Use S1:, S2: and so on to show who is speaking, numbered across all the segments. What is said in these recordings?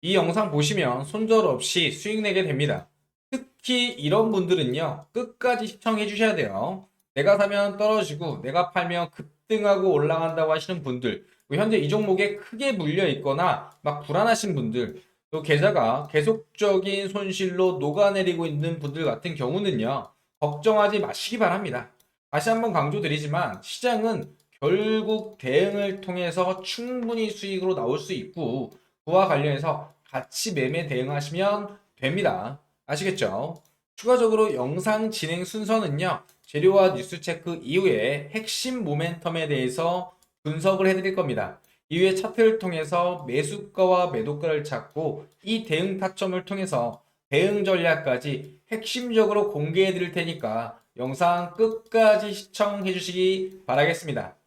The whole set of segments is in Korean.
S1: 이 영상 보시면 손절 없이 수익 내게 됩니다. 특히 이런 분들은요, 끝까지 시청해 주셔야 돼요. 내가 사면 떨어지고, 내가 팔면 급등하고 올라간다고 하시는 분들, 현재 이 종목에 크게 물려 있거나 막 불안하신 분들, 또 계좌가 계속적인 손실로 녹아내리고 있는 분들 같은 경우는요, 걱정하지 마시기 바랍니다. 다시 한번 강조드리지만, 시장은 결국 대응을 통해서 충분히 수익으로 나올 수 있고, 그와 관련해서 같이 매매 대응하시면 됩니다. 아시겠죠? 추가적으로 영상 진행 순서는요, 재료와 뉴스 체크 이후에 핵심 모멘텀에 대해서 분석을 해드릴 겁니다. 이후에 차트를 통해서 매수가와 매도가를 찾고 이 대응 타점을 통해서 대응 전략까지 핵심적으로 공개해 드릴 테니까 영상 끝까지 시청해 주시기 바라겠습니다.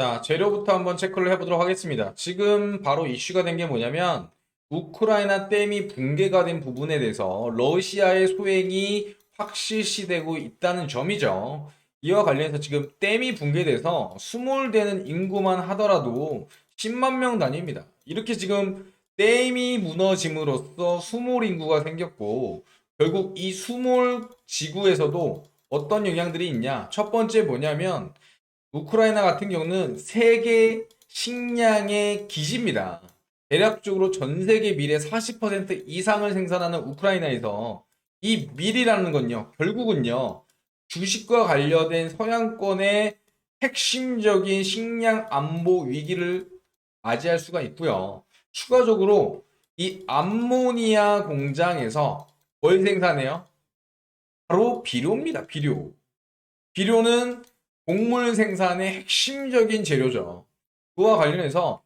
S1: 자, 재료부터 한번 체크를 해보도록 하겠습니다. 지금 바로 이슈가 된 게 뭐냐면 우크라이나 댐이 붕괴가 된 부분에 대해서 러시아의 소행이 확실시되고 있다는 점이죠. 이와 관련해서 지금 댐이 붕괴돼서 수몰되는 인구만 하더라도 10만 명 단위입니다. 이렇게 지금 댐이 무너짐으로써 수몰 인구가 생겼고 결국 이 수몰 지구에서도 어떤 영향들이 있냐? 첫 번째 뭐냐면 우크라이나 같은 경우는 세계 식량의 기지입니다. 대략적으로 전 세계 밀의 40% 이상을 생산하는 우크라이나에서 이 밀이라는 건요, 결국은요, 주식과 관련된 서양권의 핵심적인 식량 안보 위기를 맞이할 수가 있고요. 추가적으로 이 암모니아 공장에서 뭘 생산해요? 바로 비료입니다, 비료. 비료는 곡물 생산의 핵심적인 재료죠. 그와 관련해서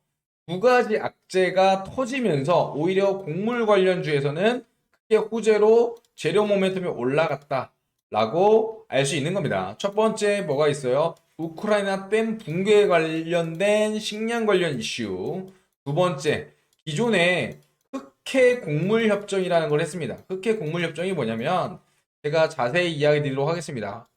S1: 두 가지 악재가 터지면서 오히려 곡물 관련주에서는 크게 호재로 재료 모멘텀이 올라갔다라고 알 수 있는 겁니다. 첫 번째 뭐가 있어요? 우크라이나 댐 붕괴에 관련된 식량 관련 이슈. 두 번째, 기존에 흑해 곡물 협정이라는 걸 했습니다. 흑해 곡물 협정이 뭐냐면 제가 자세히 이야기 드리도록 하겠습니다.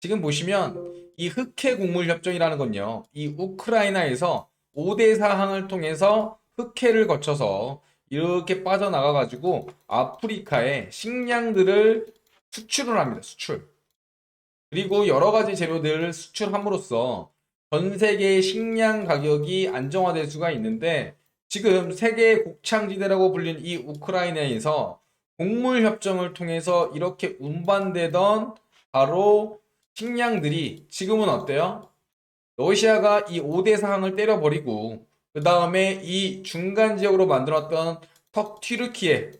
S1: 지금 보시면 이 흑해 곡물 협정이라는 건요. 이 우크라이나에서 5대 사항을 통해서 흑해를 거쳐서 이렇게 빠져나가 가지고 아프리카에 식량들을 수출을 합니다. 수출. 그리고 여러 가지 재료들을 수출함으로써 전 세계의 식량 가격이 안정화될 수가 있는데 지금 세계 곡창지대라고 불린 이 우크라이나에서 곡물 협정을 통해서 이렇게 운반되던 바로 식량들이 지금은 어때요? 러시아가 이 5대 사항을 때려버리고 그 다음에 이 중간 지역으로 만들었던 턱 튀르키예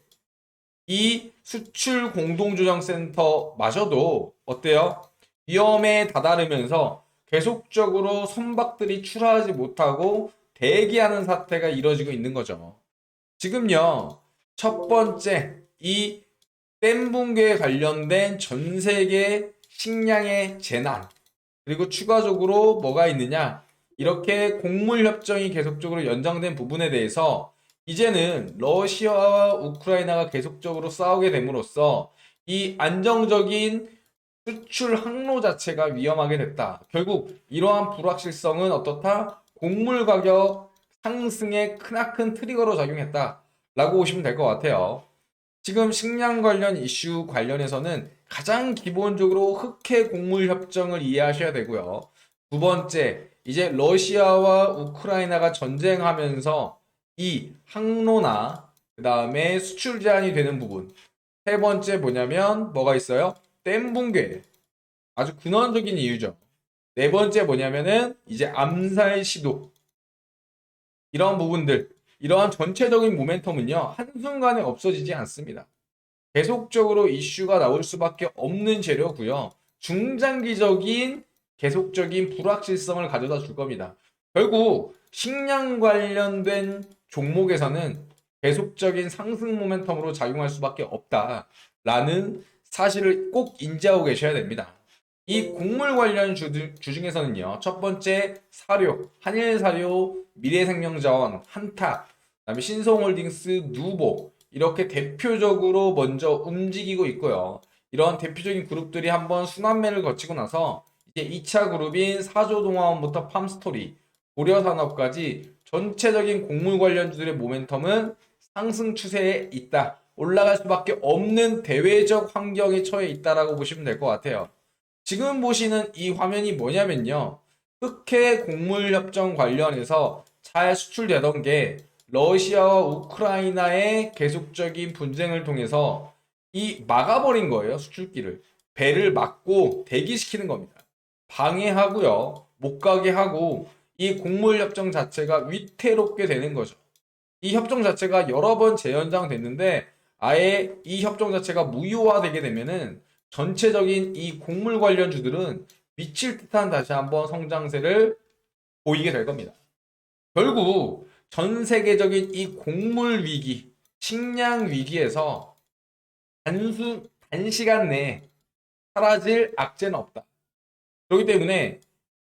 S1: 이 수출 공동조정센터 마저도 어때요? 위험에 다다르면서 계속적으로 선박들이 출하하지 못하고 대기하는 사태가 이뤄지고 있는 거죠. 지금요, 첫 번째, 이 댐 붕괴에 관련된 전 세계 식량의 재난, 그리고 추가적으로 뭐가 있느냐? 이렇게 곡물 협정이 계속적으로 연장된 부분에 대해서 이제는 러시아와 우크라이나가 계속적으로 싸우게 됨으로써 이 안정적인 수출 항로 자체가 위험하게 됐다. 결국 이러한 불확실성은 어떻다? 곡물 가격 상승에 크나큰 트리거로 작용했다. 라고 보시면 될 것 같아요. 지금 식량 관련 이슈 관련해서는 가장 기본적으로 흑해 곡물 협정을 이해하셔야 되고요. 두 번째, 이제 러시아와 우크라이나가 전쟁하면서 이 항로나 그 다음에 수출 제한이 되는 부분. 세 번째 뭐냐면 뭐가 있어요? 댐 붕괴. 아주 근원적인 이유죠. 네 번째 뭐냐면은 이제 암살 시도. 이런 부분들, 이러한 전체적인 모멘텀은요, 한순간에 없어지지 않습니다. 계속적으로 이슈가 나올 수밖에 없는 재료고요. 중장기적인 계속적인 불확실성을 가져다 줄 겁니다. 결국 식량 관련된 종목에서는 계속적인 상승 모멘텀으로 작용할 수밖에 없다라는 사실을 꼭 인지하고 계셔야 됩니다. 이 곡물 관련 주, 주 중에서는요, 첫 번째 사료, 한일사료, 미래생명자원, 한타, 그다음에 신성홀딩스, 누보 이렇게 대표적으로 먼저 움직이고 있고요. 이런 대표적인 그룹들이 한번 순환매를 거치고 나서 이제 2차 그룹인 사조동화원부터 팜스토리, 고려산업까지 전체적인 곡물 관련주들의 모멘텀은 상승 추세에 있다. 올라갈 수밖에 없는 대외적 환경에 처해 있다라고 보시면 될 것 같아요. 지금 보시는 이 화면이 뭐냐면요. 흑해 곡물 협정 관련해서 잘 수출되던 게 러시아와 우크라이나의 계속적인 분쟁을 통해서 이 막아버린 거예요. 수출기를. 배를 막고 대기시키는 겁니다. 방해하고요. 못 가게 하고 이 곡물 협정 자체가 위태롭게 되는 거죠. 이 협정 자체가 여러 번 재연장 됐는데 아예 이 협정 자체가 무효화되게 되면은 전체적인 이 곡물 관련주들은 미칠 듯한 다시 한번 성장세를 보이게 될 겁니다. 결국 전 세계적인 이 곡물 위기, 식량 위기에서 단순 단시간 내에 사라질 악재는 없다. 그렇기 때문에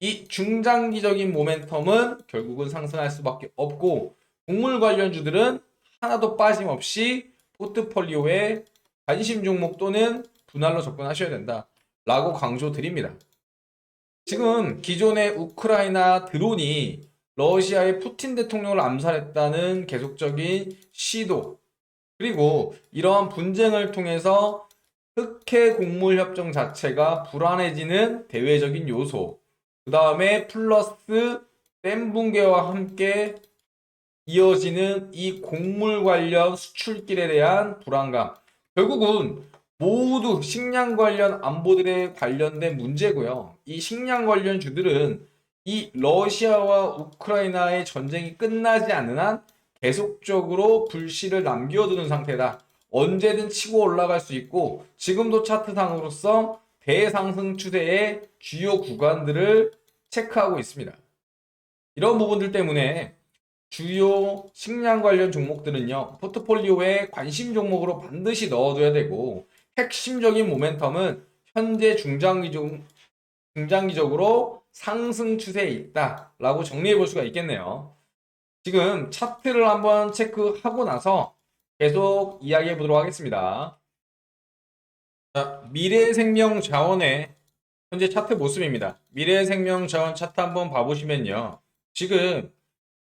S1: 이 중장기적인 모멘텀은 결국은 상승할 수밖에 없고 곡물 관련주들은 하나도 빠짐없이 포트폴리오에 관심 종목 또는 분할로 접근하셔야 된다. 라고 강조드립니다. 지금 기존의 우크라이나 드론이 러시아의 푸틴 대통령을 암살했다는 계속적인 시도 그리고 이러한 분쟁을 통해서 흑해 곡물 협정 자체가 불안해지는 대외적인 요소 그 다음에 플러스 댐 붕괴와 함께 이어지는 이 곡물 관련 수출길에 대한 불안감. 결국은 모두 식량 관련 안보들에 관련된 문제고요. 이 식량 관련 주들은 이 러시아와 우크라이나의 전쟁이 끝나지 않는 한 계속적으로 불씨를 남겨두는 상태다. 언제든 치고 올라갈 수 있고 지금도 차트상으로서 대상승 추세의 주요 구간들을 체크하고 있습니다. 이런 부분들 때문에 주요 식량 관련 종목들은요, 포트폴리오에 관심 종목으로 반드시 넣어둬야 되고, 핵심적인 모멘텀은 현재 중장기적, 중장기적으로 상승 추세에 있다라고 정리해 볼 수가 있겠네요. 지금 차트를 한번 체크하고 나서 계속 이야기해 보도록 하겠습니다. 자, 미래생명 자원의 현재 차트 모습입니다. 미래생명 자원 차트 한번 봐보시면요. 지금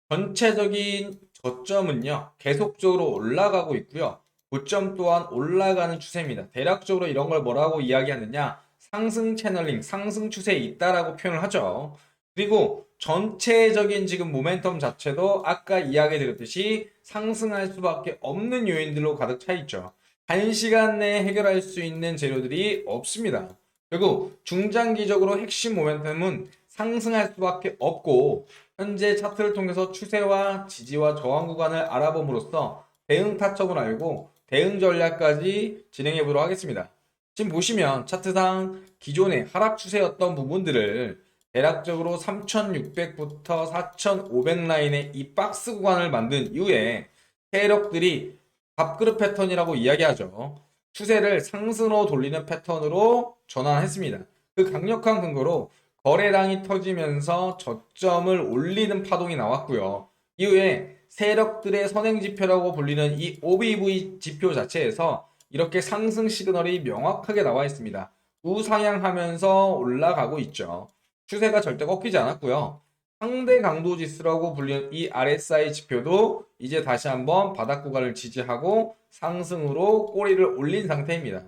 S1: 전체적인 저점은요, 계속적으로 올라가고 있고요. 고점 또한 올라가는 추세입니다. 대략적으로 이런 걸 뭐라고 이야기하느냐? 상승 채널링, 상승 추세에 있다라고 표현을 하죠. 그리고 전체적인 지금 모멘텀 자체도 아까 이야기 드렸듯이 상승할 수밖에 없는 요인들로 가득 차 있죠. 단시간 내에 해결할 수 있는 재료들이 없습니다. 결국 중장기적으로 핵심 모멘텀은 상승할 수밖에 없고 현재 차트를 통해서 추세와 지지와 저항 구간을 알아봄으로써 대응 타점을 알고 대응 전략까지 진행해 보도록 하겠습니다. 지금 보시면 차트상 기존의 하락 추세였던 부분들을 대략적으로 3600부터 4500 라인의 이 박스 구간을 만든 이후에 세력들이 밥그릇 패턴이라고 이야기하죠. 추세를 상승으로 돌리는 패턴으로 전환했습니다. 그 강력한 근거로 거래량이 터지면서 저점을 올리는 파동이 나왔고요. 이후에 세력들의 선행 지표라고 불리는 이 OBV 지표 자체에서 이렇게 상승 시그널이 명확하게 나와 있습니다. 우상향하면서 올라가고 있죠. 추세가 절대 꺾이지 않았고요. 상대 강도 지수라고 불리는 이 RSI 지표도 이제 다시 한번 바닥 구간을 지지하고 상승으로 꼬리를 올린 상태입니다.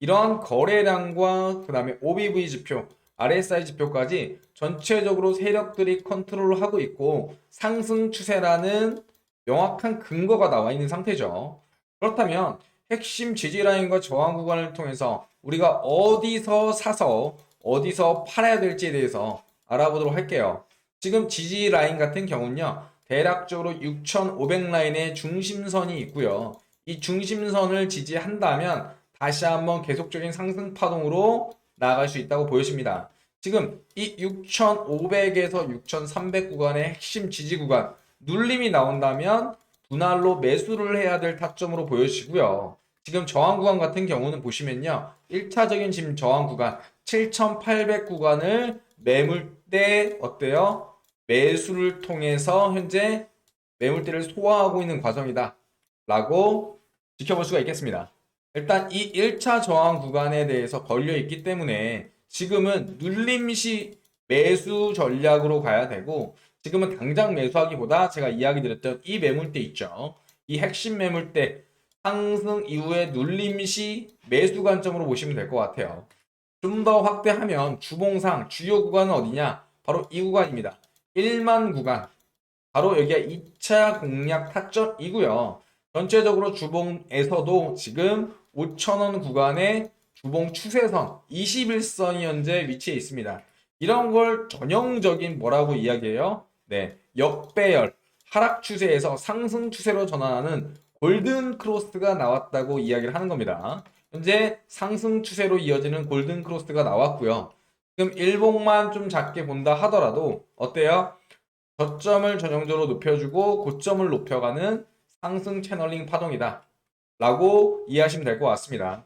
S1: 이러한 거래량과 그 다음에 OBV 지표, RSI 지표까지 전체적으로 세력들이 컨트롤을 하고 있고 상승 추세라는 명확한 근거가 나와 있는 상태죠. 그렇다면 핵심 지지 라인과 저항 구간을 통해서 우리가 어디서 사서 어디서 팔아야 될지에 대해서 알아보도록 할게요. 지금 지지 라인 같은 경우는요. 대략적으로 6,500 라인의 중심선이 있고요. 이 중심선을 지지한다면 다시 한번 계속적인 상승 파동으로 나아갈 수 있다고 보여집니다. 지금 이 6,500에서 6,300 구간의 핵심 지지 구간 눌림이 나온다면 분할로 매수를 해야 될 타점으로 보여지고요. 지금 저항 구간 같은 경우는 보시면요. 1차적인 지금 저항 구간 7,800 구간을 매물대 어때요? 매수를 통해서 현재 매물대를 소화하고 있는 과정이다. 라고 지켜볼 수가 있겠습니다. 일단 이 1차 저항 구간에 대해서 걸려 있기 때문에 지금은 눌림시 매수 전략으로 가야 되고 지금은 당장 매수하기보다 제가 이야기 드렸던 이 매물대 있죠. 이 핵심 매물대 상승 이후에 눌림 시 매수 관점으로 보시면 될 것 같아요. 좀 더 확대하면 주봉상 주요 구간은 어디냐? 바로 이 구간입니다. 1만 구간. 바로 여기가 2차 공략 타점이고요. 전체적으로 주봉에서도 지금 5천원 구간의 주봉 추세선 21선이 현재 위치해 있습니다. 이런 걸 전형적인 뭐라고 이야기해요? 네, 역배열, 하락 추세에서 상승 추세로 전환하는 골든 크로스가 나왔다고 이야기를 하는 겁니다. 현재 상승 추세로 이어지는 골든 크로스가 나왔고요. 지금 일봉만 좀 작게 본다 하더라도 어때요? 저점을 전형적으로 높여주고 고점을 높여가는 상승 채널링 파동이다. 라고 이해하시면 될 것 같습니다.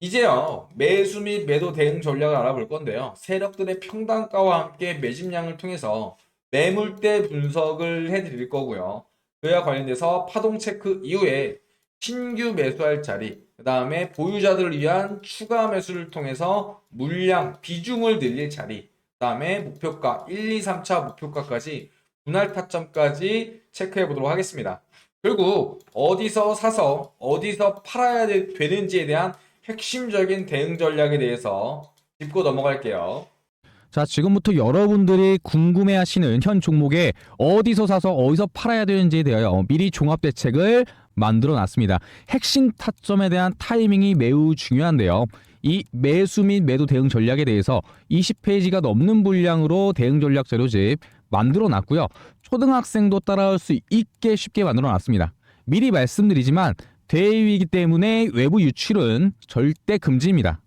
S1: 이제요, 매수 및 매도 대응 전략을 알아볼 건데요. 세력들의 평단가와 함께 매집량을 통해서 매물대 분석을 해드릴 거고요. 그와 관련돼서 파동 체크 이후에 신규 매수할 자리, 그 다음에 보유자들을 위한 추가 매수를 통해서 물량, 비중을 늘릴 자리, 그 다음에 목표가 1, 2, 3차 목표가까지 분할 타점까지 체크해 보도록 하겠습니다. 결국 어디서 사서 어디서 팔아야 되- 되는지에 대한 핵심적인 대응 전략에 대해서 짚고 넘어갈게요.
S2: 자, 지금부터 여러분들이 궁금해 하시는 현 종목에 어디서 사서 어디서 팔아야 되는지에 대하여 미리 종합 대책을 만들어 놨습니다. 핵심 타점에 대한 타이밍이 매우 중요한데요. 이 매수 및 매도 대응 전략에 대해서 20페이지가 넘는 분량으로 대응 전략 자료집 만들어 놨고요. 초등학생도 따라올 수 있게 쉽게 만들어 놨습니다. 미리 말씀드리지만 대위이기 때문에 외부 유출은 절대 금지입니다.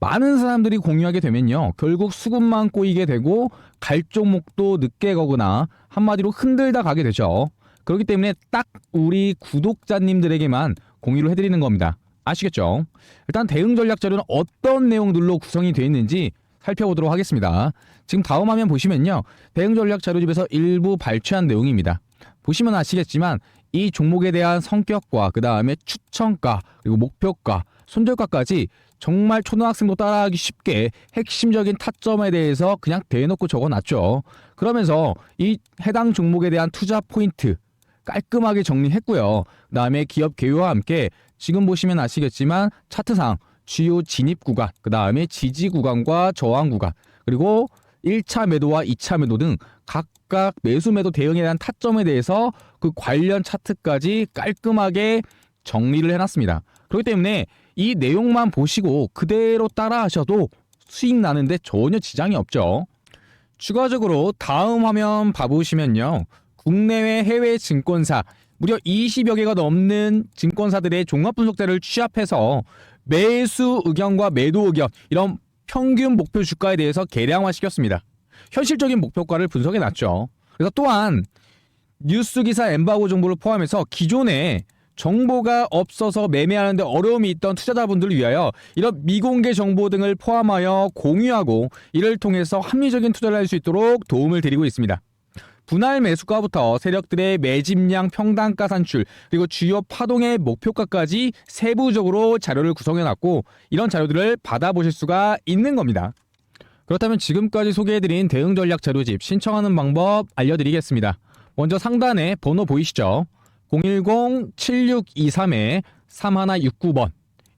S2: 많은 사람들이 공유하게 되면요. 결국 수급만 꼬이게 되고 갈 종목도 늦게 거거나 한마디로 흔들다 가게 되죠. 그렇기 때문에 딱 우리 구독자님들에게만 공유를 해드리는 겁니다. 아시겠죠? 일단 대응 전략 자료는 어떤 내용들로 구성이 되어 있는지 살펴보도록 하겠습니다. 지금 다음 화면 보시면요. 대응 전략 자료집에서 일부 발췌한 내용입니다. 보시면 아시겠지만 이 종목에 대한 성격과 그 다음에 추천가 그리고 목표가 손절가까지 정말 초등학생도 따라하기 쉽게 핵심적인 타점에 대해서 그냥 대놓고 적어놨죠. 그러면서 이 해당 종목에 대한 투자 포인트 깔끔하게 정리했고요. 그 다음에 기업 개요와 함께 지금 보시면 아시겠지만 차트상 주요 진입 구간, 그 다음에 지지 구간과 저항 구간, 그리고 1차 매도와 2차 매도 등 각각 매수 매도 대응에 대한 타점에 대해서 그 관련 차트까지 깔끔하게 정리를 해놨습니다. 그렇기 때문에 이 내용만 보시고 그대로 따라 하셔도 수익 나는데 전혀 지장이 없죠. 추가적으로 다음 화면 봐보시면요. 국내외 해외 증권사 무려 20여 개가 넘는 증권사들의 종합 분석자를 취합해서 매수 의견과 매도 의견 이런 평균 목표 주가에 대해서 계량화 시켰습니다. 현실적인 목표가를 분석해 놨죠. 그래서 또한 뉴스 기사 엠바고 정보를 포함해서 기존에 정보가 없어서 매매하는데 어려움이 있던 투자자분들을 위하여 이런 미공개 정보 등을 포함하여 공유하고 이를 통해서 합리적인 투자를 할 수 있도록 도움을 드리고 있습니다. 분할 매수가부터 세력들의 매집량 평단가 산출 그리고 주요 파동의 목표가까지 세부적으로 자료를 구성해 놨고 이런 자료들을 받아보실 수가 있는 겁니다. 그렇다면 지금까지 소개해드린 대응 전략 자료집 신청하는 방법 알려드리겠습니다. 먼저 상단에 번호 보이시죠? 010-7623-3169번.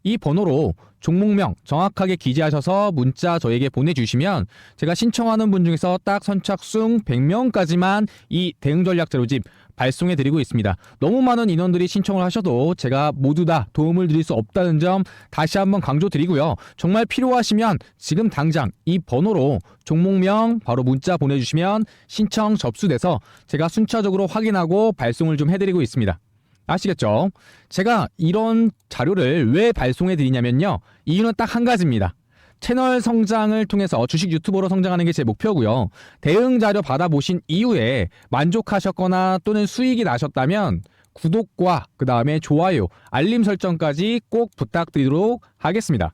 S2: 이 번호로 종목명 정확하게 기재하셔서 문자 저에게 보내주시면 제가 신청하는 분 중에서 딱 선착순 100명까지만 이 대응 전략 자료집 발송해 드리고 있습니다. 너무 많은 인원들이 신청을 하셔도 제가 모두 다 도움을 드릴 수 없다는 점 다시 한번 강조 드리고요. 정말 필요하시면 지금 당장 이 번호로 종목명 바로 문자 보내주시면 신청 접수돼서 제가 순차적으로 확인하고 발송을 좀 해드리고 있습니다. 아시겠죠? 제가 이런 자료를 왜 발송해 드리냐면요. 이유는 딱 한 가지입니다. 채널 성장을 통해서 주식 유튜버로 성장하는 게 제 목표고요. 대응 자료 받아보신 이후에 만족하셨거나 또는 수익이 나셨다면 구독과 그 다음에 좋아요, 알림 설정까지 꼭 부탁드리도록 하겠습니다.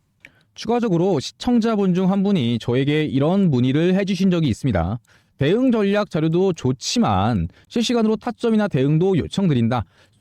S2: 추가적으로 시청자분 중 한 분이 저에게 이런 문의를 해주신 적이 있습니다. 대응 전략 자료도 좋지만 실시간으로 타점이나 대응도 요청드린다.